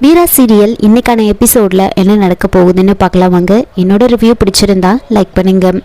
வீரா serial இன்றைக்கான எபிசோடில் என்ன நடக்க போகுதுன்னு பார்க்கலாம் வாங்க என்னோட ரிவ்யூ பிடிச்சிருந்தா லைக் பண்ணுங்கள்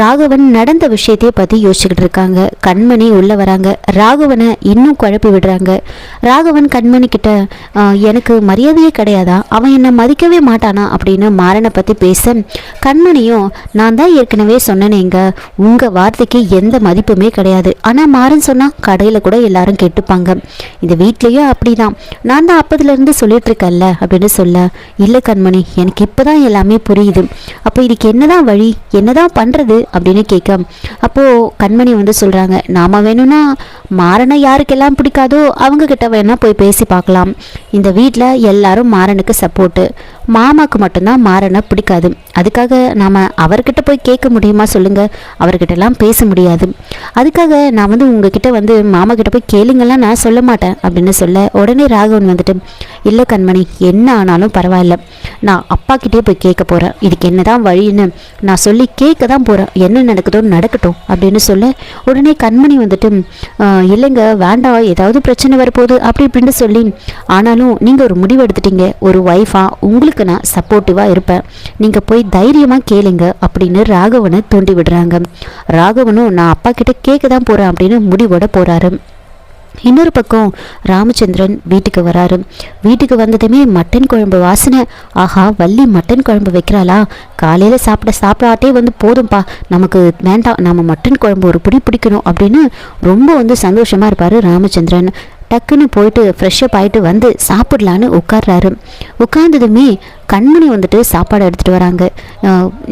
ராகவன் நடந்த விஷயத்தையே பற்றி யோசிச்சுக்கிட்டு இருக்காங்க. கண்மணி உள்ளே வராங்க. ராகவனை இன்னும் குழப்பி விடுறாங்க. ராகவன் கண்மணி கிட்ட எனக்கு மரியாதையே கிடையாதா? அவன் என்னை மதிக்கவே மாட்டானா? அப்படின்னு மாறனை பற்றி பேச கண்மணியும் நான் தான் ஏற்கனவே சொன்னேனேங்க உங்கள் வார்த்தைக்கு எந்த மதிப்புமே கிடையாது. ஆனால் மாறன் சொன்னால் கடையில் கூட எல்லாரும் கேட்டுப்பாங்க. இந்த வீட்லேயும் அப்படிதான். நான் தான் அப்போதுலேருந்து சொல்லிட்டு இருக்கேன்ல அப்படின்னு சொல்ல இல்லை கண்மணி எனக்கு இப்போ தான் எல்லாமே புரியுது. அப்போ இதுக்கு என்னதான் வழி? என்னதான் பண்ணுறது அப்படின்னு கேட்க அப்போது கண்மணி வந்து சொல்கிறாங்க நாம வேணும்னா மாறனை யாருக்கெல்லாம் பிடிக்காதோ அவங்க கிட்ட வேணா போய் பேசி பார்க்கலாம். இந்த வீட்டில் எல்லாரும் மாறனுக்கு சப்போர்ட்டு மாமாக்கு மட்டும்தான் மாறனை பிடிக்காது. அதுக்காக நாம் அவர்கிட்ட போய் கேட்க முடியுமா சொல்லுங்க. அவர்கிட்டலாம் பேச முடியாது. அதுக்காக நான் வந்து உங்ககிட்ட வந்து மாமா கிட்ட போய் கேளுங்கள்லாம் நான் சொல்ல மாட்டேன் அப்படின்னு சொல்ல உடனே ராகவன் வந்துட்டு இல்லை கண்மணி என்ன ஆனாலும் பரவாயில்ல. நான் அப்பாக்கிட்டே போய் கேட்க போகிறேன் இதுக்கு என்ன தான் வழின்னு நான் சொல்லி கேட்க தான் போகிறேன் என்ன நடக்குதோ நடக்கட்டும் அப்படின்னு சொல்ல உடனே கண்மணி வந்துட்டு இல்லைங்க வேண்டாம். ஏதாவது பிரச்சனை வரப்போகுது அப்படி இப்படின்னு சொல்லி ஆனாலும் நீங்கள் ஒரு முடிவு எடுத்துட்டீங்க ஒரு ஒய்ஃபாக உங்களுக்கு நான் சப்போர்ட்டிவாக இருப்பேன். நீங்கள் போய் தைரியமாக கேளுங்க அப்படின்னு ராகவனை தூண்டி விடுறாங்க. ராகவனும் நான் அப்பா கிட்ட கேட்க தான் போகிறேன் அப்படின்னு முடிவோட போகிறாரு இன்னொரு பக்கம் ராமச்சந்திரன் வீட்டுக்கு வராரு. வீட்டுக்கு வந்ததுமே மட்டன் குழம்பு வாசனை. ஆஹா வள்ளி மட்டன் குழம்பு வைக்கிறாளா? காலையில் சாப்பிட சாப்பிடாட்டே வந்து போதும்பா. நமக்கு வேண்டாம். நம்ம மட்டன் குழம்பு ஒரு பிடி பிடிக்கணும் அப்படின்னு ரொம்ப வந்து சந்தோஷமாக இருப்பார் ராமச்சந்திரன். டக்குன்னு போயிட்டு ஃப்ரெஷ்ஷப் ஆகிட்டு வந்து சாப்பிடலான்னு உட்கார்றாரு. உட்கார்ந்ததுமே கண்மணி வந்துட்டு சாப்பாடு எடுத்துகிட்டு வராங்க.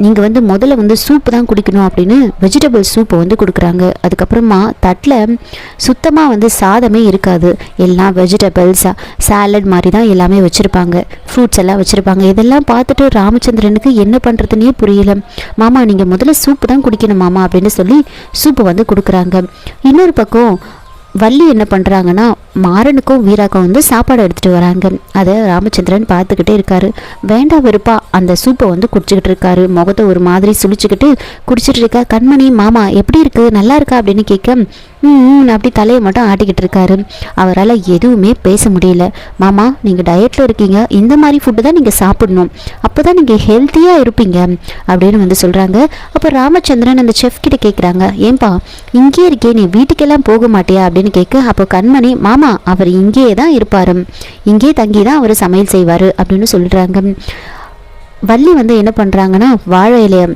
நீங்கள் வந்து முதல்ல வந்து சூப்பு தான் குடிக்கணும் அப்படின்னு வெஜிடபிள் சூப்பை வந்து கொடுக்குறாங்க. அதுக்கப்புறமா தட்டில் சுத்தமாக வந்து சாதமே இருக்காது. எல்லாம் வெஜிடபிள்ஸ் சாலட் மாதிரி தான் எல்லாமே வச்சுருப்பாங்க. ஃப்ரூட்ஸ் எல்லாம் வச்சுருப்பாங்க. இதெல்லாம் பார்த்துட்டு ராமச்சந்திரனுக்கு என்ன பண்ணுறதுனே புரியல. மாமா நீங்கள் முதல்ல சூப்பு தான் குடிக்கணும் மாமா அப்படின்னு சொல்லி சூப்பு வந்து கொடுக்குறாங்க. இன்னொரு பக்கம் வள்ளி என்ன பண்ணுறாங்கன்னா மாறனுக்கும் வீராக்கும் வந்து சாப்பாடு எடுத்துகிட்டு வராங்க. அதை ராமச்சந்திரன் பார்த்துக்கிட்டே இருக்காரு. வேண்டாம் வெறுப்பா அந்த சூப்பை வந்து குடிச்சிக்கிட்டு இருக்காரு. முகத்தை ஒரு மாதிரி சுழிச்சுக்கிட்டு குடிச்சிட்டு இருக்கா. கண்மணி மாமா எப்படி இருக்கு? நல்லா இருக்கா? அப்படின்னு கேட்க ம் ம், அப்படி தலையை மட்டும் ஆட்டிக்கிட்டு இருக்காரு. அவரால் எதுவுமே பேச முடியல. மாமா நீங்கள் டயட்டில் இருக்கீங்க. இந்த மாதிரி ஃபுட்டு தான் நீங்கள் சாப்பிடணும். அப்போ தான் நீங்கள் ஹெல்த்தியாக இருப்பீங்க அப்படின்னு வந்து சொல்கிறாங்க அப்போ ராமச்சந்திரன் அந்த செஃப் கிட்ட கேட்குறாங்க ஏன்பா இங்கேயே இருக்கே. நீ வீட்டுக்கெல்லாம் போக மாட்டியா? அப்படின்னு கேட்க அப்போ கண்மணி மாமா அவர் இங்கேயே தான் இருப்பார் இங்கே தங்கி தான் அவர் சமையல் செய்வார் அப்படின்னு சொல்கிறாங்க வள்ளி வந்து என்ன பண்ணுறாங்கன்னா வாழை இலையை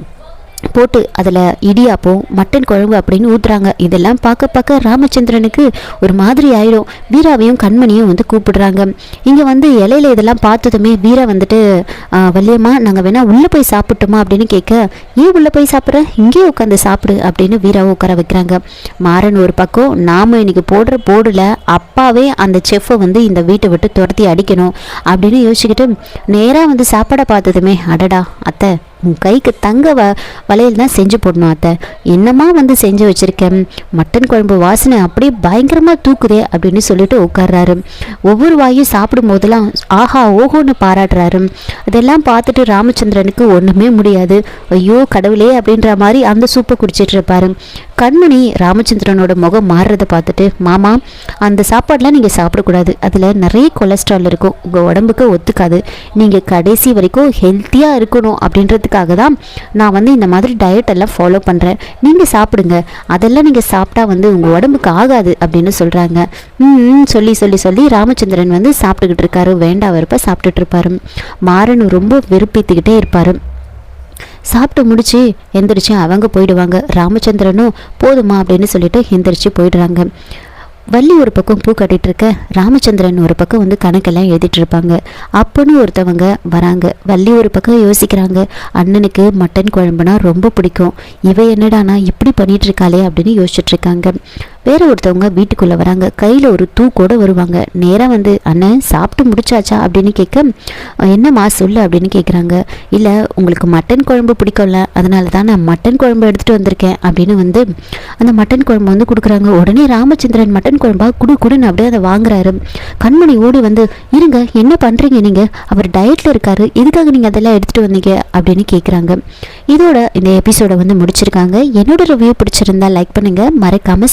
போட்டு அதில் இடியாப்பம் மட்டன் குழம்பு அப்படின்னு ஊற்றுறாங்க இதெல்லாம் பார்க்க பார்க்க ராமச்சந்திரனுக்கு ஒரு மாதிரி ஆயிடும் வீராவையும் கண்மணியும் வந்து கூப்பிடுறாங்க. இங்கே வந்து இலையில இதெல்லாம் பார்த்ததுமே வீரா வந்துட்டு வள்ளியம்மா நாங்கள் வேணால் உள்ளே போய் சாப்பிட்டோமா? அப்படின்னு கேட்க ஏன் உள்ளே போய் சாப்பிட்ற? இங்கேயே உட்காந்து சாப்பிடு அப்படின்னு வீராவை உட்கார வைக்கிறாங்க. மாறன் ஒரு பக்கம் நாம் இன்னைக்கு போடுற போர்டில் அப்பாவே அந்த செஃப்பை வந்து இந்த வீட்டை விட்டு துரத்தி அடிக்கணும் அப்படின்னு யோசிச்சுக்கிட்டு நேராக வந்து சாப்பாடை பார்த்ததுமே அடடா அத்தை உன் கைக்கு தங்க வ வளையல் தான் செஞ்சு போடணும் அத்தை. என்னம்மா வந்து செஞ்சு வச்சுருக்கேன் மட்டன் குழம்பு வாசனை அப்படியே பயங்கரமாக தூக்குதே அப்படின்னு சொல்லிட்டு உட்கார்றாரு. ஒவ்வொரு வாயும் சாப்பிடும் போதெல்லாம் ஆஹா ஓஹோன்னு பாராட்டுறாரு. அதெல்லாம் பார்த்துட்டு ராமச்சந்திரனுக்கு ஒன்றுமே முடியாது. ஐயோ கடவுளே அப்படின்ற மாதிரி அந்த சூப்பை குடிச்சிட்டு இருப்பாரு. கண்மணி ராமச்சந்திரனோட முகம் மாறுறதை பார்த்துட்டு மாமா அந்த சாப்பாடெலாம் நீங்கள் சாப்பிடக்கூடாது. அதில் நிறைய கொலஸ்ட்ரால் இருக்கும். உங்கள் உடம்புக்கு ஒத்துக்காது. நீங்கள் கடைசி வரைக்கும் ஹெல்த்தியாக இருக்கணும். அப்படின்றதுக்காக தான் நான் வந்து இந்த மாதிரி டயட் எல்லாம் ஃபாலோ பண்ணுறேன் நீங்கள் சாப்பிடுங்க. அதெல்லாம் நீங்கள் சாப்பிட்டா வந்து உங்கள் உடம்புக்கு ஆகாது அப்படின்னு சொல்கிறாங்க ம் சொல்லி சொல்லி சொல்லி ராமச்சந்திரன் வந்து சாப்பிட்டுக்கிட்டு இருக்காரு. வேண்டாம் வெறுப்ப சாப்பிட்டுட்டு இருப்பாரு. மாறன் ரொம்ப விருப்பித்துக்கிட்டே இருப்பாரு. சாப்பிட்டு முடிச்சு எந்திரிச்சு அவங்க போயிடுவாங்க. ராமச்சந்திரனும் போதுமா அப்படின்னு சொல்லிட்டு எந்திரிச்சு போயிடுறாங்க. வள்ளி ஒரு பக்கம் பூ கட்டிகிட்டு இருக்க ராமச்சந்திரன் ஒரு பக்கம் வந்து கணக்கெல்லாம் எழுதிட்டு இருப்பாங்க. அப்போன்னு ஒருத்தவங்க வராங்க. வள்ளி ஒரு பக்கம் யோசிக்கிறாங்க. அண்ணனுக்கு மட்டன் குழம்புனா ரொம்ப பிடிக்கும். இவ என்னடானா இப்படி பண்ணிட்டு இருக்காளே அப்படின்னு யோசிச்சுட்டு இருக்காங்க. வேற ஒருத்தவங்க வீட்டுக்குள்ளே வராங்க. கையில் ஒரு தூக்கோட வருவாங்க. நேராக வந்து அண்ணன் சாப்பிட்டு முடிச்சாச்சா? அப்படின்னு கேட்க என்னம்மா சொல்லு அப்படின்னு கேட்குறாங்க இல்லை உங்களுக்கு மட்டன் குழம்பு பிடிக்கும்ல அதனால தான் நான் மட்டன் குழம்பு எடுத்துகிட்டு வந்திருக்கேன் அப்படின்னு வந்து அந்த மட்டன் குழம்பு வந்து கொடுக்குறாங்க. உடனே ராமச்சந்திரன் மட்டன் குழம்பா குடு குடுன்னு அப்படியே அதை வாங்குறாரு. கண்மணி ஓடி வந்து இருங்க என்ன பண்ணுறீங்க நீங்கள் அவர் டயட்டில் இருக்காரு. எதுக்காக நீங்கள் அதெல்லாம் எடுத்துகிட்டு வந்தீங்க? அப்படின்னு கேட்குறாங்க இதோட இந்த எபிசோடை வந்து முடிச்சிருக்காங்க. என்னோட ரிவ்யூ பிடிச்சிருந்தா லைக் பண்ணுங்கள் மறக்காமல்